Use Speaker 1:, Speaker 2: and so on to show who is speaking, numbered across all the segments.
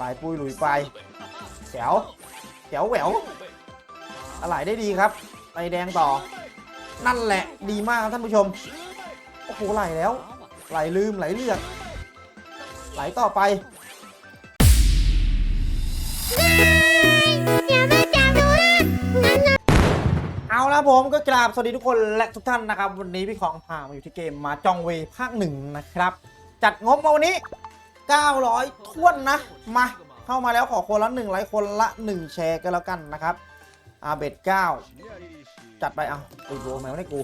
Speaker 1: ลายปุยหลุยไปแจ๋วแจ๋วแหววอะไรได้ดีครับไปแดงต่อ นั่นแหละดีมากครับท่านผู้ชม โอ้โหไหลแล้ว ไหลลืมไหลเลือดไหลต่อไปเอาละผมก็กราบสวัสดีทุกคนและทุกท่านนะครับ วันนี้พี่ของพามาอยู่ที่เกมมาจองเวภาคหนึ่งนะครับ จัดงบมาวันนี้ 900ท้วนนะ มา เข้ามาแล้วขอคนละ1ไลค์คนละ 1 แชร์กันแล้วกันนะครับอาเบด9จัดไปเอาตีโบแมวให้กู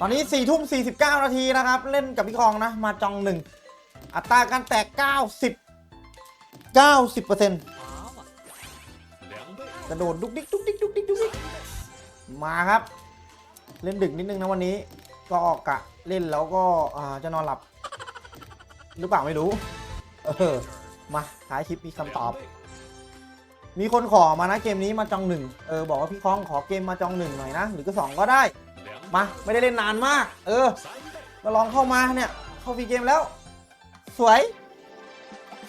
Speaker 1: ตอนนี้4ทุ่ม49 นาทีนะครับ เล่นกับพี่คองนะ มาจองหนึ่งอัตราการแตก 90 90เปอร์เซ็นต์กระโดดดุกดิกดุกดิกดุกดิกดุกดิกมาครับ เล่นดึกนิดนึงนะวันนี้ก็ออกกะเล่นแล้วก็จะนอนหลับ หรือเปล่าไม่รู้ เออ มาท้ายคลิปมีคำตอบ มีคนขอมานะเกมนี้มาจองหนึ่งเออบอกว่าพี่ค้องขอเกมมาจองหนึ่งหน่อยนะหรือก็สองก็ได้ มาไม่ได้เล่นนานมาก เออมาลองเข้ามาเนี่ย เข้าฟรีเกมแล้ว สวย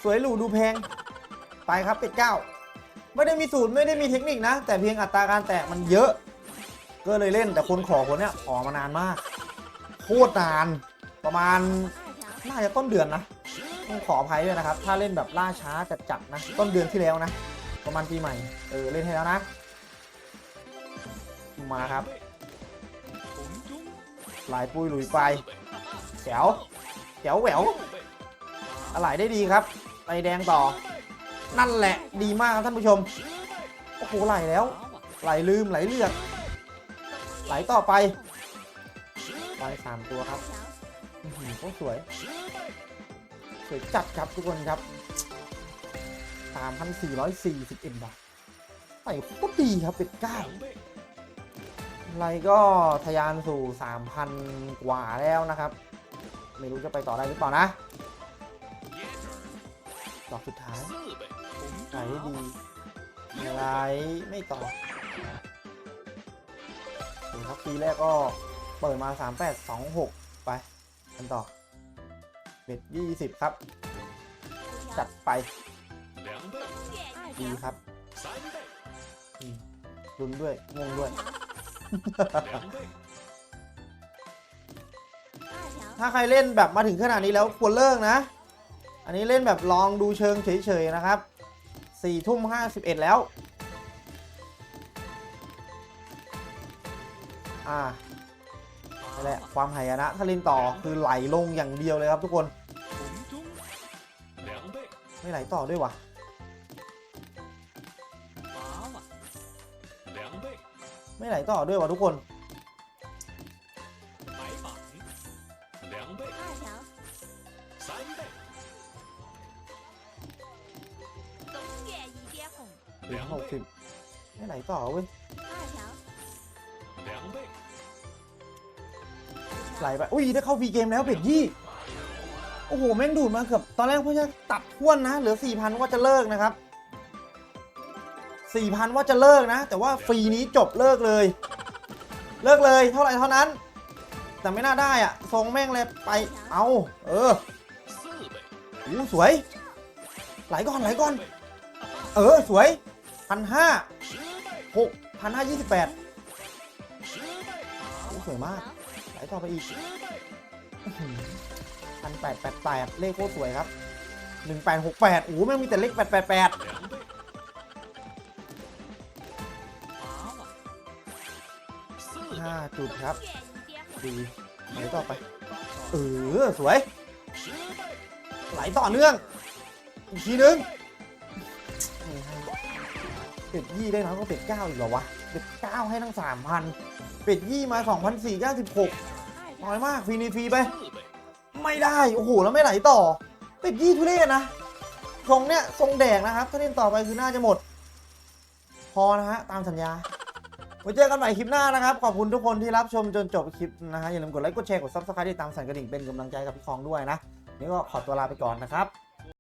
Speaker 1: สวยหรูดูแพง ไปครับเป็ดเก้าไม่ได้มีสูตรไม่ได้มีเทคนิคนะ แต่เพียงอัตราการแตกมันเยอะ ก็เลยเล่นแต่คนขอคนเนี้ยขอมานานมาก โคตรนานประมาณน่าจะต้นเดือนนะ ต้องขออภัยด้วยนะครับ ถ้าเล่นแบบล่าช้าจัดๆนะ ต้นเดือนที่แล้วนะ ประมาณปีใหม่ เออ เล่นให้แล้วนะ มาครับลายปุยหลุยไปแจ๋วแจ๋วแหววอะไรได้ดีครับไปแดงต่อ นั่นแหละดีมากครับท่านผู้ชม โอ้โหไหลแล้ว ไหลลืมไหลเลือดไหลต่อไปไปสามตัวครับอื้อหือโคตรสวย สวยจัดครับทุกคนครับ3,441บาทใส่โคตรดีครับเป็นเก้าไรก็ทะยานสู่3,000กว่าแล้วนะครับ ไม่รู้จะไปต่อได้หรือเปล่านะดอกสุดท้ายไหลดีไหลไม่ต่อคครับปีแรกก็เปิดมา 3826 ไปกันต่อ เบ็ด20ครับ จัดไปดีครับอืมรุนด้วยงงด้วย ถ้าใครเล่นแบบมาถึงขนาดนี้แล้วควรเลิกนะ อันนี้เล่นแบบลองดูเชิงเฉยๆนะครับสี่ทุ่มห้าสิบเอ็ดแล้ว อ่านี่น แหละความหายนะถ้าเล่นต่อคือไหลลงอย่างเดียวเลยครับทุกคนไม่ไหลต่อด้วยวะไม่ไหลต่อด้วยวะทุกคนถึงหกสิบไม่ไหลต่อเว้ย ไหลไป อุ้ยได้เข้าฟรีเกมแล้วเป็ดยี่ โอ้โห แม่งดูดมาเกือบ ตอนแรกเพื่อจะตัดท้วนนะ เหลือสี่พันว่าจะเลิกนะครับสี่พันว่าจะเลิกนะ แต่ว่าฟรีนี้จบเลิกเลย เลิกเลยเท่าไหร่เท่านั้น แต่ไม่น่าได้อะทรงแม่งเลยไป เอา เออโอ้สวย ไหลก่อนไหลก่อน เออสวยพันห้าหกพันห้ายี่สิบแปดสวยมาก ไหลต่อไปอีกพันแปดแปดแปดเลขโคตรสวยครับหนึ่งแปดหกแปดโอ้โหแม่งมีแต่เลขแปดแปดแปดห้าจุดครับดีไหลต่อไป เออ สวย ไหลต่อเนื่องอีกทีนึงเป็ดยี่ได้น้อยกว่าเป็ดเก้าอีกเหรอวะเป็ดเก้าให้ทั้งสามพันเป็ดยี่มาสองพันสี่เก้าสิบหก น้อยมากฟรีนีฟรีไป ไม่ได้ โอ้โห แล้วไม่ไหลต่อเป็ดยี่ทุเรศนะ ทรงเนี้ยทรงแดงนะครับ ถ้าเล่นต่อไปคือน่าจะหมด พอนะฮะ ตามสัญญาไว้เจอกันใหม่คลิปหน้านะครับ ขอบคุณทุกคนที่รับชมจนจบคลิปนะฮะ อย่าลืมกดไลค์ กดแชร์ กดซับสไครต์ติดตามสั่นกระดิ่งเป็นกำลังใจกับพี่คองด้วยนะ นี่ก็ขอตัวลาไปก่อนนะครับ